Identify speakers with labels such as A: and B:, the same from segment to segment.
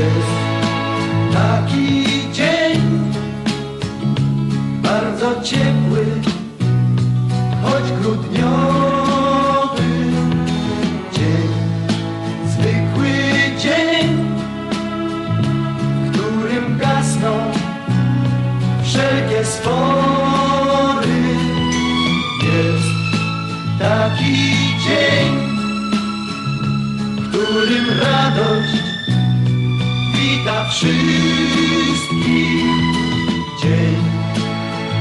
A: jest taki dzień Bardzo ciepły, choć grudniowy dzień. Zwykły dzień, w którym gasną wszelkie spory. Jest taki dzień, w którym radość wszystkich. Dzień,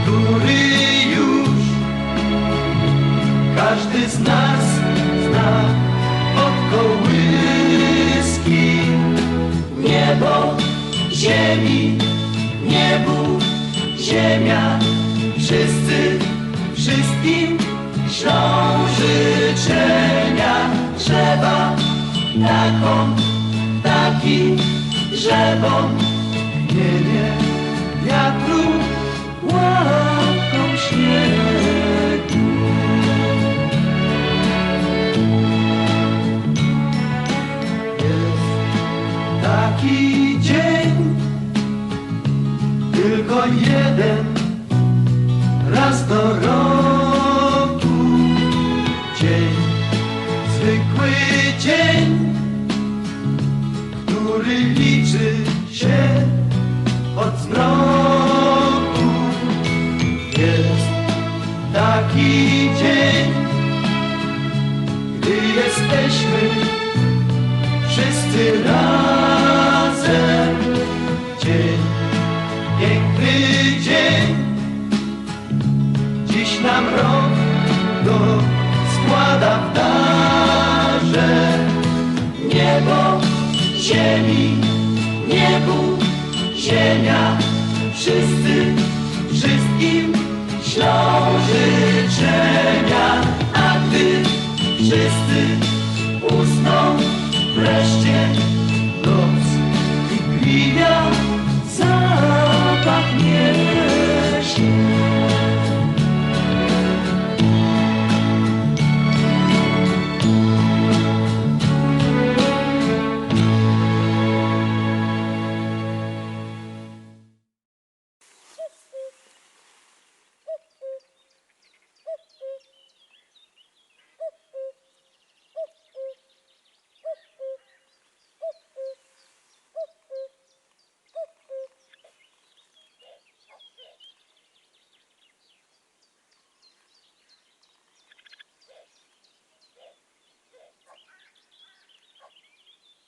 A: który już każdy z nas zna od kołyski. Niebo, ziemi, niebu, ziemia, wszyscy, wszystkim ślą życzenia. Drzewa, taką, taki, drzewom, nie, nie, wiatru, łapką śniegu. Jest taki dzień, tylko jeden raz do roku. Który liczy się od zmroku. Jest taki dzień, gdy jesteśmy wszyscy razem. ziemi, niebu, ziemia, wszyscy, wszystkim ślą życzenia, a gdy wszyscy usną wreszcie noc i gwiazd.